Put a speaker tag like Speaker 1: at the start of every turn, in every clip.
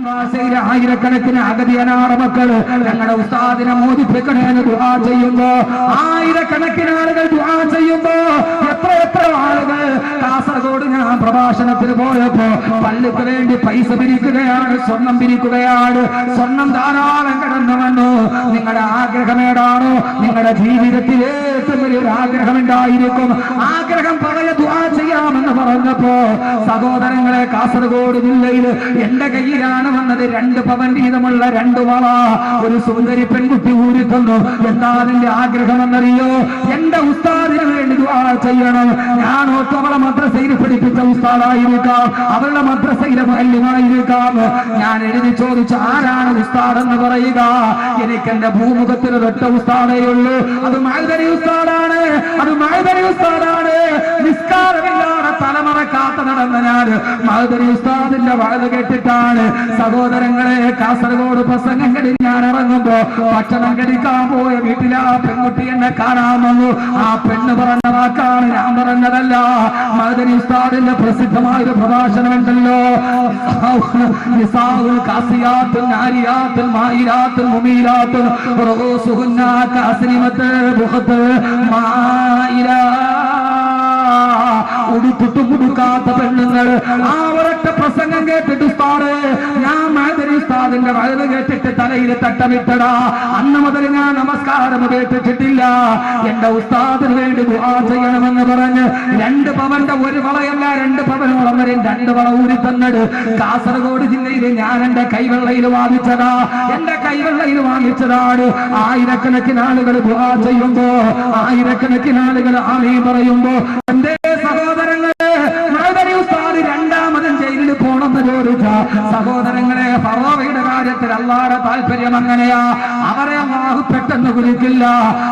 Speaker 1: അംബാസയിലെ ആയിരക്കണക്കിന് അഗതിയനാട മക്കൾ. ഞങ്ങളുടെ ഉസ്താദിനെ മോചിപ്പിക്കണേന്ന് ദുആ ചെയ്യുമ്പോ ആയിരക്കണക്കിന് ആളുകൾ ദുആ ചെയ്യുമ്പോ എത്ര എത്ര ആളുകൾ കാസർഗോഡ് ഞാൻ പ്രഭാഷണത്തിന് പോയപ്പോ പള്ളിക്ക് വേണ്ടി പൈസ പിരിക്കുകയാണ് സ്വർണം പിരിക്കുകയാണ് സ്വർണം ധാരാളം കിടന്നു വന്നു. നിങ്ങളുടെ ആഗ്രഹമേടാണോ നിങ്ങളുടെ ജീവിതത്തിൽ ഏറ്റവും ഒരു ആഗ്രഹം ഉണ്ടായിരിക്കും ആഗ്രഹം പറയ ദുആ ചെയ്യാമെന്ന് പറഞ്ഞപ്പോ സഹോദരങ്ങളെ കാസർഗോഡ് ജില്ലയിൽ എന്റെ കയ്യിലാണ് വന്നത്. രണ്ട് പവൻ വീതമുള്ള രണ്ട് വള. ഒരു സുന്ദരി പെൺകുട്ടി ഊരി തന്നു എന്താ അതിന്റെ ആഗ്രഹം എന്നറിയോ എന്റെ ഉസ്താദിന് വേണ്ടി ദുആ ചെയ്യണം. ഞാൻ ഓർത്തവളെ മദ്രസയിൽ പഠിപ്പിച്ച ഉസ്താദായിരിക്കാം. അവളുടെ മദ്രസയിലെ മല്യമായിരിക്കാം ഞാൻ എഴുതി ചോദിച്ചു ആരാണ് ഉസ്താദ് എന്ന് പറയുക. എനിക്ക് എന്റെ ഭൂമുഖത്തിന് ഒരൊറ്റ ഉസ്താദേ ഉള്ളൂ. അത് മഴുതരി ഉസ്താദാണ്. അത് മൈദരി ഉസ്താദാണ്. നിസ്കാരമില്ലാതെ തലമുറ കാത്തു നടന്ന മഴുതരി ഉസ്താദിന്റെ വഴുത് കേട്ടിട്ടാണ്. സഹോദരങ്ങളെ കാസർഗോഡ് പ്രസംഗം കടി ഞാൻ ഇറങ്ങുമ്പോ ഭക്ഷണം കടിക്കാൻ പോയ വീട്ടിലെ ആ പെൺകുട്ടി എന്നെ കാണാൻ വന്നു. ആ പെണ്ണ് പറഞ്ഞ വാക്കാണ് ഞാൻ പറഞ്ഞതല്ല. മാതൃ ഉസ്താദിന്റെ പ്രസിദ്ധമായ ഒരു പ്രഭാഷണം ഉണ്ടല്ലോ. നിസാഉൽ മായിരാത്തും മുമീരാത്തും ഉടുത്തിട്ട് കൊടുക്കാത്ത പെണ്ണുങ്ങൾ ആ ഒരൊറ്റ പ്രസംഗം കേട്ടിട്ട് ഉസ്താദ് ഞാൻ മാതിരി ഉസ്താദിന്റെ വയറ് കേട്ടിട്ട് തലയിൽ തട്ടമിട്ടടാ. അന്ന് മുതൽ ഞാൻ നമസ്കാരം കേട്ടിട്ടില്ല എന്റെ ഉസ്താദിന് വേണ്ടി ദുആ ചെയ്യണമെന്ന് പറഞ്ഞ് രണ്ട് പവന്റെ ഒരു വളയല്ല രണ്ട് പവൻ വരെ രണ്ട് വള ഊരി തന്നട് കാസർഗോഡ് ജില്ലയിൽ ഞാൻ എന്റെ കൈവെള്ളയിൽ വാങ്ങിച്ചതാ എന്റെ കൈവെള്ളയിൽ വാങ്ങിച്ചതാണ് ആയിരക്കണക്കിന് ആളുകൾ ദുആ ചെയ്യുമ്പോ ആയിരക്കണക്കിന് ആളുകൾ ആമീ പറയുമ്പോ എന്റെ പോണെന്ന് ചോദിച്ച സഹോദരങ്ങളെ ഫറോവയുടെ കാര്യത്തിൽ അള്ളാടെ താല്പര്യം അങ്ങനെയാ? അവരെ അള്ളാഹു പെട്ടെന്ന് കുലിക്കില്ല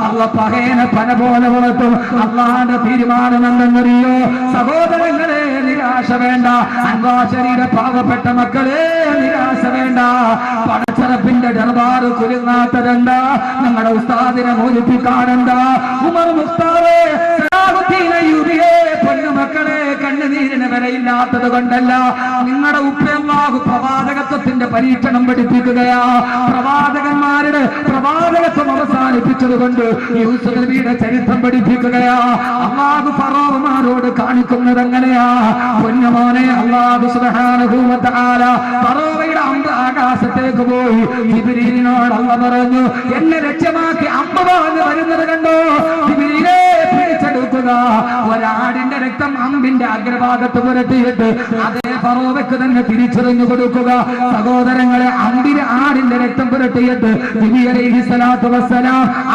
Speaker 1: അള്ള പകേനെ പന പോലെ വളർത്തും. അള്ളാന്റെ തീരുമാനം എന്തെന്നറിയോ സഹോദരങ്ങളെ നിരാശ വേണ്ട. അൻവാശരിയുടെ പാവപ്പെട്ട മക്കളെ നിരാശ വേണ്ട. പടച്ചറപ്പിന്റെ ദർബാർ കുരുങ്ങാത്തതെന്താ ഞങ്ങളുടെ ഉസ്താദിനെ മോചിപ്പിക്കാനെന്താ ഉമർ മുസ്താവേ പൊന്നുമക്കളെ കണ്ണുനീരിന് വിലയില്ലാത്തത് കൊണ്ടല്ല. നിങ്ങളുടെ ഉപ്പയല്ലാഹു പ്രവാചകത്വത്തിന്റെ പരീക്ഷണം പഠിപ്പിക്കുകയാ. പ്രവാചകന്മാരുടെ പ്രവാചകത്വം അവസാനിപ്പിച്ചത് കൊണ്ട് യൂസുഫ് നബിയുടെ ചരിത്രം പഠിപ്പിക്കുകയാ. അള്ളാഹു ഫറോവമാരോട് കാണിക്കുന്നത് എങ്ങനെയാ പൊന്നമോനെ അള്ളാഹു ഫറോവയുടെ അമ്പ് ആകാശത്തേക്ക് പോയി ജിബ്രീലിനോട് അള്ള പറഞ്ഞു എന്നെ ലക്ഷ്യമാക്കി വാങ്ങി വരുന്നത് കണ്ടോ? ജിബ്രീലേ പിടിച്ചെടുക്കുക ഒരാടിന്റെ രക്തം അമ്പിന്റെ അഗ്രഭാഗത്ത് പുരട്ടിയിട്ട് അതേ ഫറോവയ്ക്ക് തന്നെ തിരിച്ചറിഞ്ഞു കൊടുക്കുക. സഹോദരങ്ങളെ അമ്പിന് ആടിന്റെ രക്തം പുരട്ടിയിട്ട്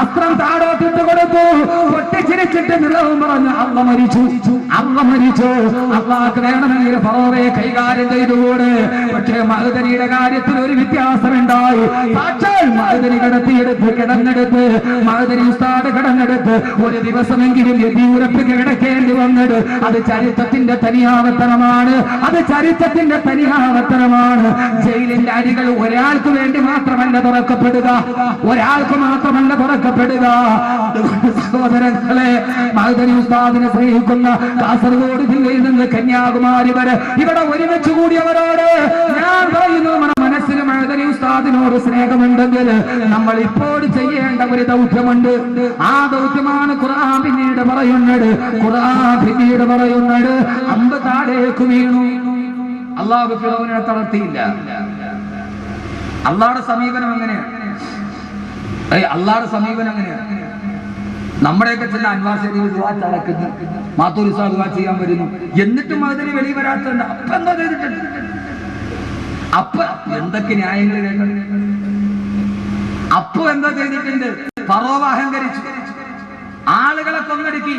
Speaker 1: അസ്ത്രം താടോത്തിട്ട് കൊടുത്തു. പൊട്ടിച്ചിരിച്ചിട്ട് നിലവും പറഞ്ഞു അമ്മ മരിച്ചു. അമ്മ മരിച്ചു. അള്ളാക്ക് വേണമെങ്കിൽ ഫറോവയെ കൈകാര്യം ചെയ്തുകൂടെ. പക്ഷേ മഹുദനിയുടെ കാര്യത്തിൽ ഒരു വ്യത്യാസമുണ്ടായി. സാക്ഷാൽ മഹദനി കിടത്തിയെടുത്ത് കിടന്നെടുത്ത്. മഹദനി ഉസ്താദ് കിടന്നെടുത്ത്. ഒരു ദിവസമെങ്കിലും യതിയൂരപ്പ് കിടക്കേണ്ടി വന്നത് അത് ചരിത്രത്തിന്റെ തനിയാവർത്തനമാണ്. അത് ചരിത്രത്തിന്റെ തനിയാവർത്തനമാണ്. ജയിലിന്റെ അരികൾ ഒരാൾക്ക് വേണ്ടി മാത്രമല്ല തുറക്കപ്പെടുക. ഒരാൾക്ക് മാത്രമല്ല തുറക്കപ്പെടുക. സഹോദരങ്ങളെ മഹദനി ഉസ്താദിനെ സ്നേഹിക്കുന്ന കാസർഗോഡ് ജില്ലയിൽ നിന്ന് കന്യാകുമാരി വരെ ഇവിടെ ഒരുമിച്ച് കൂടിയവരോട് ഞാൻ പറയുന്നു നമ്മുടെ മനസ്സിൽ മഹദനി ഉസ്താദിനോട് സ്നേഹമുണ്ടെങ്കിൽ നമ്മൾ ഇപ്പോൾ ചെയ്യേണ്ട ഒരു ദൗത്യമുണ്ട്. ആ ദൗത്യമാണ് ഖുർആൻ പിന്നീട് പറയുന്നത്. ഖുർആൻ പിന്നീട് പറയുന്നത്. അമ്പ് താഴേക്ക് വീണു. അള്ളാഹു ഫിറോവിനെ തളർത്തിയില്ല. അള്ളാഹുടെ സമീപനം എങ്ങനെയാണ് അള്ളാഹുടെ സമീപനം എങ്ങനെയാണ് നമ്മുടെയൊക്കെ ചില അൻവാർ ശരീരം ദുവാ മാത്തൂർ ചെയ്യാൻ വരുന്നു. എന്നിട്ടും അതിന് വെളിയിൽ വരാത്തുണ്ട് അപ്പൊ എന്താ ചെയ്തിട്ടുണ്ട് അപ്പൊ എന്തൊക്കെ ന്യായങ്ങൾ? അപ്പു എന്താ ചെയ്തിട്ടുണ്ട്? ഫറോവ അഹങ്കരിച്ചു. ആളുകളെ കൊന്നടുക്കി.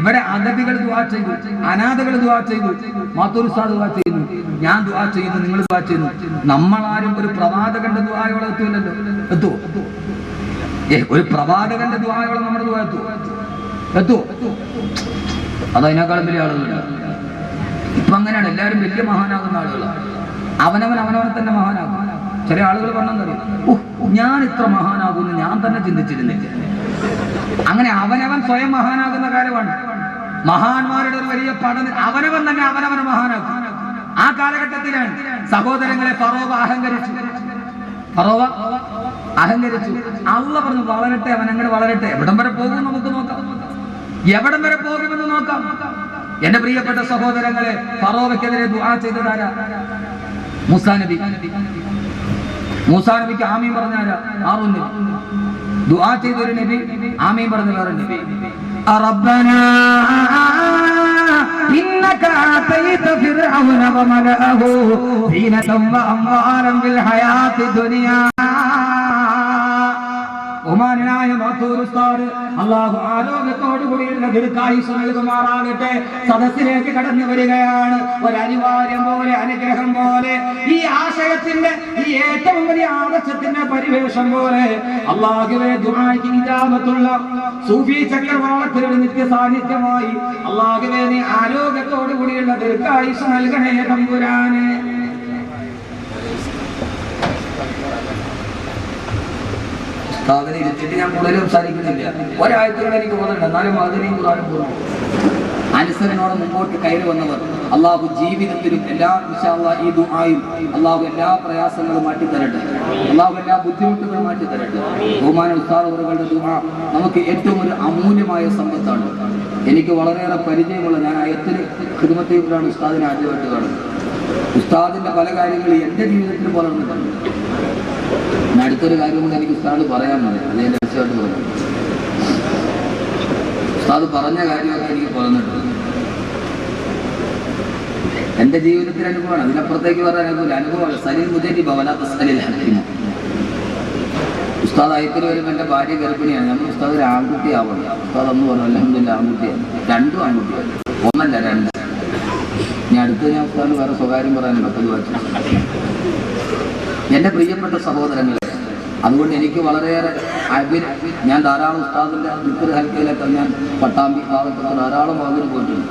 Speaker 1: ഇവിടെ അതഥികൾ ദുവാ ചെയ്തു. അനാഥകൾ ദുവാ ചെയ്തു. മാത്തൂർസാ ദുവാ ചെയ്യുന്നു. ഞാൻ ദുവാ ചെയ്യുന്നു നിങ്ങൾ ദുവാ ചെയ്യുന്നു. നമ്മളാരും ഒരു പ്രവാചകന്റെ ദുവായോളം എത്തൂലല്ലോ. എത്തുവോ ഒരു പ്രവാചകന്റെ ദുവായോളം നമ്മുടെ ദുവാ എത്തുവോ എത്തുവോ അതതിനേക്കാളും വലിയ ആളുകളുണ്ട് ഇപ്പൊ അങ്ങനെയാണ്. എല്ലാവരും വലിയ മഹാനാകുന്ന ആളുകളാണ് അവനവൻ അവനവനെ തന്നെ മഹാനാകും. ചില ആളുകൾ പറഞ്ഞറിയാം ഞാൻ ഇത്ര മഹാനാകുമെന്ന് ഞാൻ തന്നെ ചിന്തിച്ചിരുന്നില്ല അങ്ങനെ അവനവൻ സ്വയം മഹാനാകുന്ന കാലമാണ്. മഹാന്മാരുടെ ഒരു വലിയ പഠനം അവനവൻ തന്നെ അവനവനെ മഹാനാക്കും ആ കാലഘട്ടത്തിലാണ് സഹോദരങ്ങളെ ഫറോവ അഹങ്കരിച്ചു. ഫറോവ അഹങ്കരിച്ചു. അള്ള പറഞ്ഞു വളരട്ടെ അവൻ അങ്ങനെ വളരട്ടെ. എവിടം വരെ പോകും നമുക്ക് നോക്കാം. എവിടം വരെ പോകുമെന്ന് നോക്കാം. എന്റെ പ്രിയപ്പെട്ട സഹോദരങ്ങളെ ഫറോവയ്ക്കെതിരെ ദുആ ചെയ്തതാരാ മൂസാ നബി മൂസാ നബിക്ക് ആമീൻ പറഞ്ഞാരാ ആറു നബി ദുആ ചെയ്തൊരു നബി ആമീൻ പറഞ്ഞ വേറെ നബി ربنا إنك آتيت فرعون وملأه زينة وأموالا في الحياة الدنيا ഒമാനായ മാത്തൂരുസ്താട് അള്ളാഹു ആരോഗ്യത്തോടു കൂടിയുള്ള ദീർഘായുസ് നൽകുമാറാകട്ടെ. സദസ്സിലേക്ക് കടന്നു വരികയാണ്. ഒരു അനിവാര്യം പോലെ അനുഗ്രഹം പോലെ ഈ ആശയത്തിന്റെ ഈ ഏറ്റവും വലിയ ആദർശത്തിന്റെ പരിവേഷം പോലെ അള്ളാഹുവെ ദുആയ്ക്ക് ഇജാബത്തുള്ള സൂഫി ചക്രവാളത്തിലൊരു നിത്യ സാന്നിധ്യമായി അള്ളാഹുവെ നീ ആരോഗ്യത്തോടു കൂടിയുള്ള ദീർഘായുസ് നൽകണേ തമ്പുരാനെ. ഉസ്താദിനെ ഇരുത്തിയിട്ട് ഞാൻ കൂടുതൽ സംസാരിക്കുന്നില്ല. ഒരാഴ്ചകൾ എനിക്ക് പോകുന്നുണ്ട് എന്നാലും അതിനെയും ഖുറാനും പോകുന്നു അനുസരനോട് മുമ്പോട്ട് കയറി വന്നവർ അള്ളാഹു ജീവിതത്തിലും എല്ലാ വിശാല ഈ ദുആയും അള്ളാഹു എല്ലാ പ്രയാസങ്ങളും മാറ്റി തരട്ടെ അള്ളാഹു എല്ലാ ബുദ്ധിമുട്ടുകളും മാറ്റി തരട്ടെ ബഹുമാന ഉസ്താദവറുകളുടെ ദുആ നമുക്ക് ഏറ്റവും ഒരു അമൂല്യമായ സമ്പത്താണ്. എനിക്ക് വളരെയേറെ പരിചയമുള്ള ഞാൻ അയത്തിന് കൂടാണ് ഉസ്താദിനെ ആദ്യമായിട്ട് കാണുന്നത് ഉസ്താദിന്റെ പല കാര്യങ്ങളും എന്റെ ജീവിതത്തിൽ വളർന്നിട്ടുണ്ട് അടുത്തൊരു കാര്യം കൂടെ എനിക്ക് ഉസ്താദ് പറയാൻ പറയാം ഞാൻ രഹസ്യമായിട്ട് പറഞ്ഞു ഉസ്താദ് പറഞ്ഞ കാര്യമൊക്കെ എനിക്ക് പറഞ്ഞിട്ടുണ്ട്. എന്റെ ജീവിതത്തിൽ അനുഭവമാണ്. അതിനപ്പുറത്തേക്ക് പറയാൻ അനുഭവം അനുഭവമാണ് സലീൽ മുജരി ഭവനാത്ത സലീൽ ഉസ്താദ് അയത്തിൽ വരുമ്പോൾ എന്റെ ഭാര്യ ഗർഭിണിയാണ്. നമ്മൾ ഉസ്താദ് ഒരു ആൺകുട്ടിയാവണം. ഉസ്താദ് ഒന്ന് പറഞ്ഞു അലഹമില്ല ആൺകുട്ടിയാണ്. രണ്ടും ആൺകുട്ടിയാണ്. ഒന്നല്ല രണ്ട്. ഇനി അടുത്ത് ഞാൻ ഉസ്താദിന് വേറെ സ്വകാര്യം പറയാനുണ്ട്. അപ്പോൾ വായിച്ചു. എന്റെ പ്രിയപ്പെട്ട സഹോദരങ്ങളെ അതുകൊണ്ട് എനിക്ക് വളരെയേറെ അഭിന ഞാൻ ധാരാളം ഉസ്താദിന്റെ ദിക്കർ ഹൽക്കയിലൊക്കെ ഞാൻ പട്ടാമ്പി ഭാഗത്തൊക്കെ ധാരാളം ഭാഗത്തിന് പോയിട്ടുണ്ട്.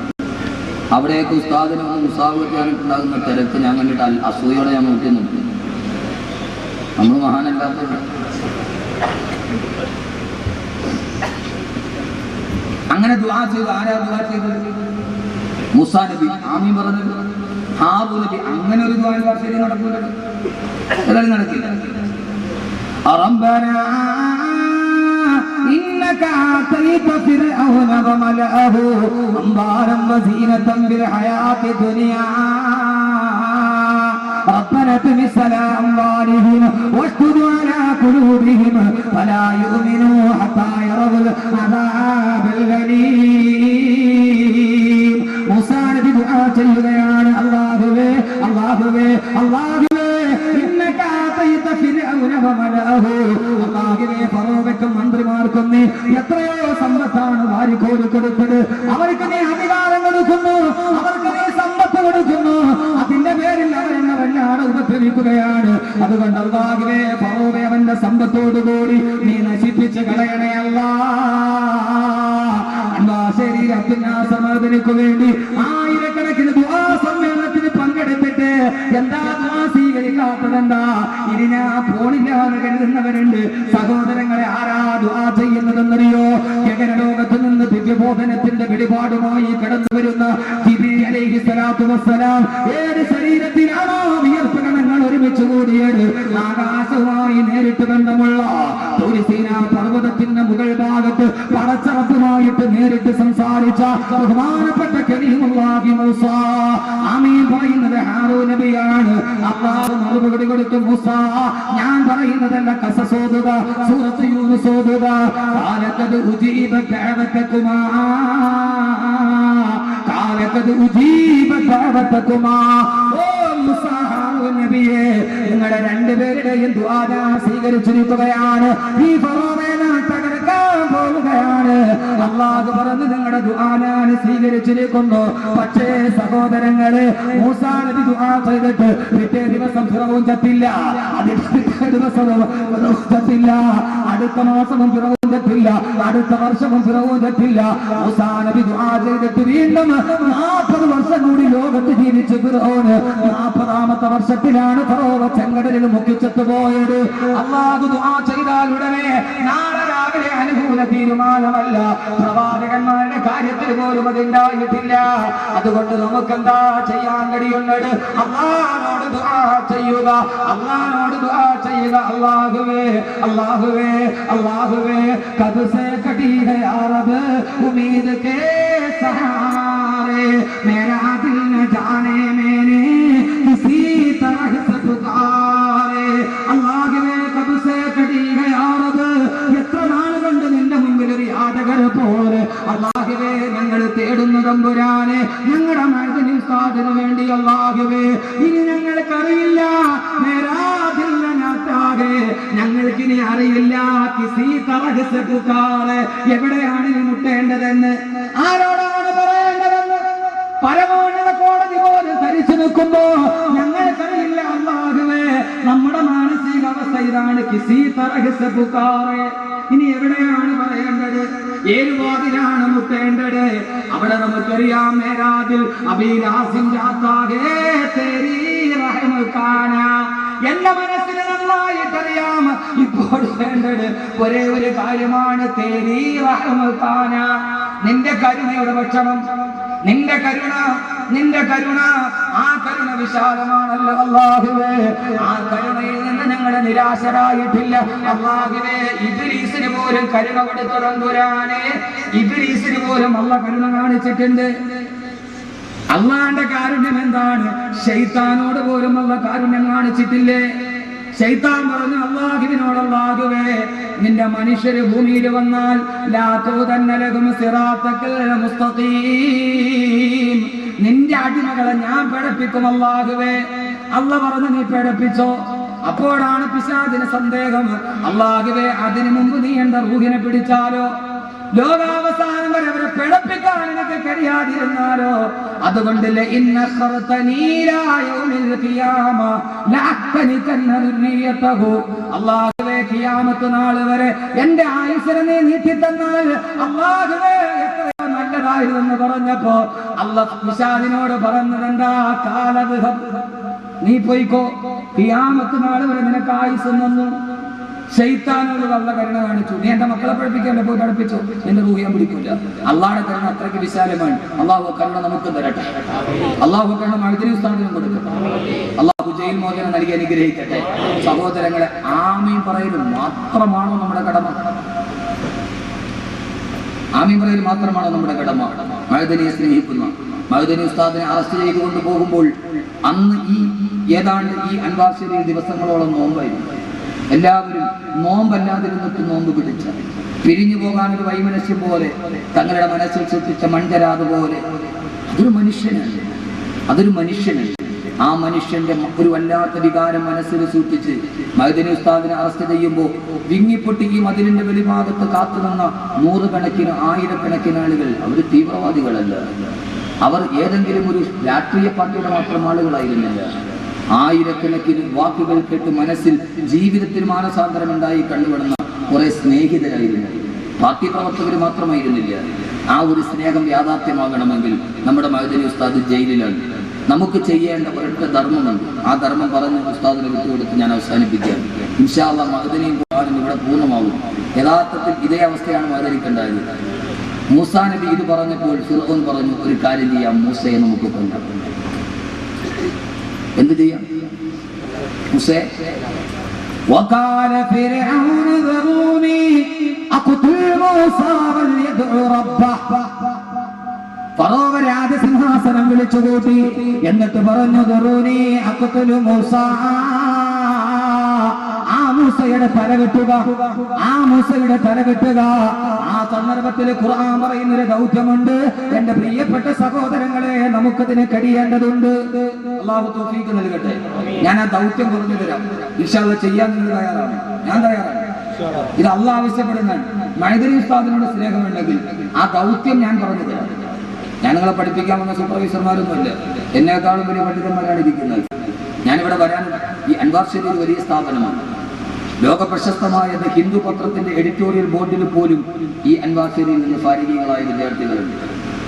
Speaker 1: അവിടെയൊക്കെ ഉസ്താദിന് വന്ന് മുസാഫിക്കാനായിട്ടുണ്ടാകുന്ന തിരക്ക് ഞാൻ കണ്ടിട്ട് അസൂയോടെ ഞാൻ നോക്കി നിൽക്കും നമ്മൾ മഹാനല്ലാത്തത് അങ്ങനെ ദുആ ചെയ്തു. ആരാ ദുആ ചെയ്തത്? മുസാ നബി. ആമീൻ പറഞ്ഞു ഹാബു നബി. അങ്ങനെ ഒരു ദുആ നടക്കില്ല നടക്കൂല? നടക്കില്ല. ربنا إنك آتيت فرعون وملأه أنبارا وزينة بالحياة الدنيا ربنا اطمس على أموالهم واشدد على قلوبهم فلا يؤمنوا حتى يروا സമ്പത്തോടുകൂടി നീ നശിപ്പിച്ച് കളയണയല്ല സമാധാനക്കു വേണ്ടി ആയിരക്കണക്കിന് സമ്മേളനത്തിന് പങ്കെടുത്തിട്ട് എന്താ സ്വീകരിക്കാത്തതെന്താ? ഇനി പോണില്ല എന്ന് കരുതുന്നവരുണ്ട്. സഹോദരങ്ങളെ ആരാ ദുആ ചെയ്യുന്നതെന്നറിയോ? ജഗനലോകത്ത് നിന്ന് ദിവ്യബോധനത്തിന്റെ വെളിപാടുമായി കടന്നു വരുന്ന ഏത് കണങ്ങൾ ഒരുമിച്ച് കൂടിയത് ആകാശവുമായി നേരിട്ട് ബന്ധമുള്ള തുരിസീന പർവതത്തിന്റെ മുകൾ ഭാഗത്ത് പടച്ചറപ്പുമായിട്ട് നേരിട്ട് സംസാരിച്ച ബഹുമാനപ്പെട്ട കരീമുല്ലാഹി മൂസ. ആമീൻ പറയുന്നത് ഹാറൂ നബിയാണ്. അള്ളാഹു മറുപടി കൊടുത്തു മൂസ. ഞാൻ പറയുന്നതല്ല കസസോതുക സൂറത്ത് യൂനുസോതുക. കാലത്തത് ഉജീബ ദഅവതകുമാ കാലത്തത് ഉജീബ ദഅവതകുമാ ഓ മൂസ. നബിയെ നിങ്ങളുടെ രണ്ടുപേരുടെയും ദ്വാദ സ്വീകരിച്ചിരിക്കുകയാണ്. ഈ ഫറോവയെ തകർക്കാൻ പോവുകയാണ് അള്ളാഹ് പറഞ്ഞു നിങ്ങളുടെ ദുആ ഞാൻ സ്വീകരിച്ചിരിക്കുന്നു. പക്ഷേ സഹോദരങ്ങളെ മൂസാ നബി ദുആ ചെയ്തിട്ട് പിറ്റേ ദിവസം ഫിറവും ചത്തില്ല. ദിവസവും ചത്തില്ല. അടുത്ത മാസവും ഫിറവും ചത്തില്ല. അടുത്ത വർഷവും ഫിറവും ചത്തില്ല. മൂസാ നബി ദുആ ചെയ്തിട്ട് വീണ്ടും നാൽപ്പത് വർഷം കൂടി ലോകത്ത് ജീവിച്ചു ഫിറോന് നാൽപ്പതാമത്തെ വർഷത്തിലാണ് ഫറോവ ചെങ്കടലിൽ മുക്കിച്ചെത്തുപോയത്. അള്ളാഹു ദുആ ചെയ്താൽ ഉടനെ നാളെ അള്ളാഹുവിന്റെ അനുകൂല തീരുമാനമല്ല. പ്രവാചകന്മാരുടെ കാര്യത്തിൽ പോലും അതുണ്ടായിട്ടില്ല അതുകൊണ്ട് നമുക്ക് എന്താ ചെയ്യാൻ കഴിയുന്നത്? അള്ളാഹനോട് ചെയ്യുക. അള്ളാഹനോട് ചെയ്യുക. അള്ളാഹുവേ അള്ളാഹുവേ അള്ളാഹുവേ. കബ് സേ അറബ് ഉമീദ് കേ സഹാറേ. മേരാ ദിൽ ജാനേ മേനേ. ഇതാണ് കിസി തറഹസ് പുക്കാറ് ഇനി എവിടെയാണ് പറയേണ്ടത്? ഏത് വാതിലാണ് മുട്ടേണ്ടത്? അവിടെ നമുക്കറിയാം മേരാതിൽ അഭിലാസിം ജാത്താകേ തേരീ റഹ്മക്കാന എന്റെ മനസ്സിന് നന്നായിട്ടറിയാം ഇപ്പോൾ വേണ്ടത് ഒരേ ഒരു കാര്യമാണ് തേരീ റഹ്മക്കാന നിന്റെ കരുണയുടെ ഭക്ഷണം നിന്റെ കരുണ നിന്റെ കരുണ ആ കരുണ വിശാലമാണല്ലോ അള്ളാഹുവേ. ആ കരുണയിൽ നിന്ന് ഞങ്ങൾ നിരാശരായിട്ടില്ല. അള്ളാഹുവേ ഇബ്ലീസിന് പോലും കരുണ കൊടുത്തു തമ്പുരാനെ. ഇബ്ലീസിന് പോലും അള്ള കരുണ കാണിച്ചിട്ടുണ്ട്. അള്ളാന്റെ കാരുണ്യം എന്താണ്? ശൈത്താനോട് പോലും അള്ള കാരുണ്യം കാണിച്ചിട്ടില്ലേ? ശൈത്താൻ പറഞ്ഞു അള്ളാഹുവിനോട് അള്ളാഹുവേ നിന്റെ മനുഷ്യര് ഭൂമിയിൽ വന്നാൽ ലാത്തോ തന്നെ ലഘും സിറാത്തക്കൽ മുസ്തഖീം. നിന്റെ അടിമകളെ ഞാൻ പേടപ്പിക്കും അള്ളാഹുവേ അള്ള പറഞ്ഞു നീ പേടപ്പിച്ചോ? അപ്പോഴാണ് പിശാദിന് സന്ദേഹം. അള്ളാഹുവേ അതിനു മുമ്പ് നീ എന്റെ റൂഹിനെ പിടിച്ചാലോ? ലോകാവസാനം വരെ അവരെ പിഴപ്പിക്കാൻ എനിക്ക് കഴിയാതിരുന്നാലോ? അതുകൊണ്ട് ലഇന്ന നാൾ വരെ എന്റെ ആയുസരനെ നീ നീട്ടി തന്നാൽ അല്ലാഹുവേ നല്ലതായിരുന്നെന്ന് പറഞ്ഞപ്പോ അല്ല നിഷാദിനോട് പറഞ്ഞത് എന്താ? കാലവിഹം. നീ പോയിക്കോ. ഖിയാമത്ത് നാൾ വരെ നിനക്ക് ആയുസ് തന്നു ശൈത്താനോട് വല്ല കരുണ കാണിച്ചു. നീ എന്റെ മക്കളെ പഠിപ്പിക്കാൻ പോയി പഠിപ്പിച്ചു. എന്റെ റൂഹിയാൻ പിടിക്കില്ല അള്ളാടെ കരുണ അത്രയ്ക്ക് വിശാലമാണ്. അള്ളാഹു കരുണ നമുക്ക് തരട്ടെ. അള്ളാഹു കരുണ മഴത്തിനും സ്ഥാനത്തിനും കൊടുക്കട്ടെ. അള്ളാഹു ജയിൽ മോചനം നൽകി അനുഗ്രഹിക്കട്ടെ. സഹോദരങ്ങളെ ആമയും പറയലും മാത്രമാണോ നമ്മുടെ കടമ? ആമീൻ മാത്രമാണ് നമ്മുടെ കടമ. മഹദനിയെ സ്നേഹിക്കുന്ന. മഹദനി ഉസ്താദിനെ അറസ്റ്റ് ചെയ്ത് കൊണ്ടുപോകുമ്പോൾ അന്ന് ഈ ഏതാണ്ട് ഈ അൻവാർശരി ദിവസങ്ങളോളം നോമ്പായിരുന്നു. എല്ലാവരും നോമ്പല്ലാതിരുന്നിട്ട് നോമ്പ് പിടിച്ച. പിരിഞ്ഞു പോകാൻ ഒരു വൈമനസ്യം പോലെ തങ്ങളുടെ മനസ്സിൽ സൃഷ്ടിച്ച മൺചരാത് പോലെ. അതൊരു മനുഷ്യനാണ് അതൊരു മനുഷ്യനാണ് ആ മനുഷ്യന്റെ ഒരു വല്ലാത്ത വികാരം മനസ്സിൽ സൂക്ഷിച്ച് മൈദിനി ഉസ്താദിനെ അറസ്റ്റ് ചെയ്യുമ്പോൾ വിങ്ങിപ്പൊട്ടി ഈ മതിലിന്റെ വെളിഭാഗത്ത് കാത്തു നിന്ന നൂറുകണക്കിന് ആയിരക്കണക്കിന് ആളുകൾ അവർ തീവ്രവാദികളല്ല. അവർ ഏതെങ്കിലും ഒരു രാഷ്ട്രീയ പാർട്ടിയുടെ മാത്രം ആളുകളായിരുന്നില്ല. ആയിരക്കണക്കിന് വാക്കുകൾ കേട്ട് മനസ്സിൽ ജീവിതത്തിൽ മാനസാന്തരം ഉണ്ടായി കണ്ടുവിടുന്ന കുറെ സ്നേഹിതരായിരുന്നു. പാർട്ടി പ്രവർത്തകർ മാത്രമായിരുന്നില്ല. ആ ഒരു സ്നേഹം യാഥാർത്ഥ്യമാകണമെങ്കിൽ നമ്മുടെ മഹദരി ഉസ്താദ് ജയിലിലാണ്. നമുക്ക് ചെയ്യേണ്ട ഒരൊറ്റ ധർമ്മമുണ്ട് ആ ധർമ്മം പറഞ്ഞ് ഉസ്താദിനെ വിട്ടുകൊടുത്ത് ഞാൻ അവസാനിപ്പിക്കുകയാണ് ഇൻഷാല്ല മഹദനിയും ഖുർആനും ഇവിടെ പൂർണ്ണമാകും യഥാർത്ഥത്തിൽ ഇതേ അവസ്ഥയാണ് മഹദനിക്കുണ്ടായത് മൂസാ നബി ഇത് പറഞ്ഞപ്പോൾ ഫിറോൻ പറഞ്ഞു ഒരു കാര്യം ചെയ്യാം മൂസയെ നമുക്ക് കൊണ്ടാം എന്ത് ചെയ്യാം മൂസേ
Speaker 2: وقال فرعون ذروني أقتل موسى وليدع ربه
Speaker 1: ഫറോവ രാജസിംഹാസനം വിളിച്ചു കൂട്ടി എന്നിട്ട് പറഞ്ഞു ദുറൂനി അക്കത്തുലു മൂസ. ആ മൂസയുടെ തല കെട്ടുക ആ മൂസയുടെ തല കെട്ടുക ആ സന്ദർഭത്തിൽ ഖുർആൻ പറയുന്നൊരു ദൗത്യമുണ്ട്. എന്റെ പ്രിയപ്പെട്ട സഹോദരങ്ങളെ നമുക്കതിന് കഴിയേണ്ടതുണ്ട്. അള്ളാഹു തൗഫീഖ് നൽകട്ടെ. ഞാൻ ആ ദൗത്യം പറഞ്ഞു തരാം. ഇഷാദ് ചെയ്യാൻ തയ്യാറാണ്. ഞാൻ തയ്യാറാണ്. ഇത് അള്ളാഹ് ആവശ്യപ്പെടുന്നതാണ്. മൈദരി ഉസ്താദിനോട് സ്നേഹമുണ്ടെങ്കിൽ ആ ദൗത്യം ഞാൻ പറഞ്ഞു തരാം. ഞാൻ നിങ്ങളെ പഠിപ്പിക്കാൻ വന്ന സൂപ്പർവൈസർമാരൊന്നുമില്ല എന്നെക്കാളും വലിയ പണ്ഡിതന്മാരാണ് ഇരിക്കുന്നത്. ഞാനിവിടെ വരാൻ ഈ അൻവാർ ശരി ഒരു വലിയ സ്ഥാപനമാണ്. ലോക പ്രശസ്തമായ ഹിന്ദു പത്രത്തിന്റെ എഡിറ്റോറിയൽ ബോർഡിൽ പോലും ഈ അൻവാർ ശരിയിൽ നിന്ന് ഭാരതീയങ്ങളായ വിദ്യാർത്ഥികളുണ്ട്.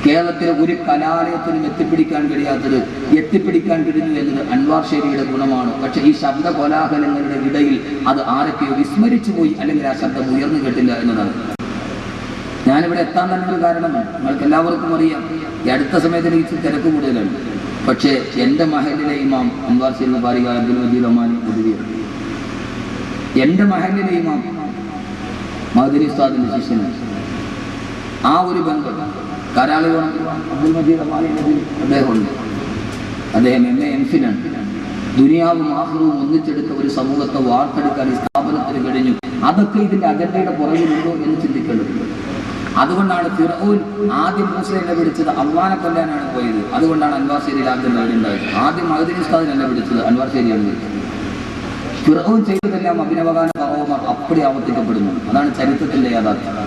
Speaker 2: കേരളത്തിലെ ഒരു കലാലയത്തിനും എത്തിപ്പിടിക്കാൻ കഴിയാത്തത് എത്തിപ്പിടിക്കാൻ കഴിഞ്ഞു എന്നത് അൻവാർ ശേരിയുടെ ഗുണമാണ്. പക്ഷെ ഈ ശബ്ദ കോലാഹലങ്ങളുടെ ഇടയിൽ അത് ആരൊക്കെയോ വിസ്മരിച്ചു പോയി അല്ലെങ്കിൽ ആ ശബ്ദം ഉയർന്നു കേട്ടില്ല എന്നതാണ്. ഞാനിവിടെ എത്താൻ തന്നെ ഒരു കാരണം നിങ്ങൾക്ക് എല്ലാവർക്കും അറിയാം. ഈ അടുത്ത സമയത്ത് എനിക്ക് തിരക്ക് കൂടുതലാണ്. പക്ഷേ എന്റെ മഹലിലെ ഇമാം അൻവാർ ഷേരി ബാരിക അബ്ദുൽ മജീദ് മുതിരിയാണ് എന്റെ മഹലിലെ ഇമാം മധുരി സ്വാദിന്റെ ശിഷ്യനാണ്. ആ ഒരു ബന്ധം കരാളി അബ്ദുൽ മജീദ് അമാലിനതിൽ അദ്ദേഹമുണ്ട്. അദ്ദേഹം എം എ ദുനിയാവും ആഹ്റവും ഒന്നിച്ചെടുത്ത ഒരു സമൂഹത്തെ വാർത്തെടുക്കാൻ ഈ സ്ഥാപനത്തിന് കഴിഞ്ഞു. അതൊക്കെ ഇതിന്റെ അജണ്ടയുടെ പുറകിലുണ്ടോ എന്ന് ചിന്തിക്കേണ്ടതുണ്ട്. അതുകൊണ്ടാണ് ഫിറോൻ ആദ്യം മൂസയെന്നെ പിടിച്ചത് അള്ളാനെ കൊല്ലാനാണ് പോയത്. അതുകൊണ്ടാണ് അൻവാർ ശേരി ആദ്യം നേടിണ്ടായത് ആദ്യം മഹദിൻ ഉസ്താദിനല്ല പിടിച്ചത് അൻവാർ ശേരിയാണ് പിടിച്ചത് ഫിറോൻ ചെയ്തതെല്ലാം അഭിനവകാല പറവമാർ അപ്പടി ആവർത്തിക്കപ്പെടുന്നു. അതാണ് ചരിത്രത്തിന്റെ യാഥാർത്ഥ്യം.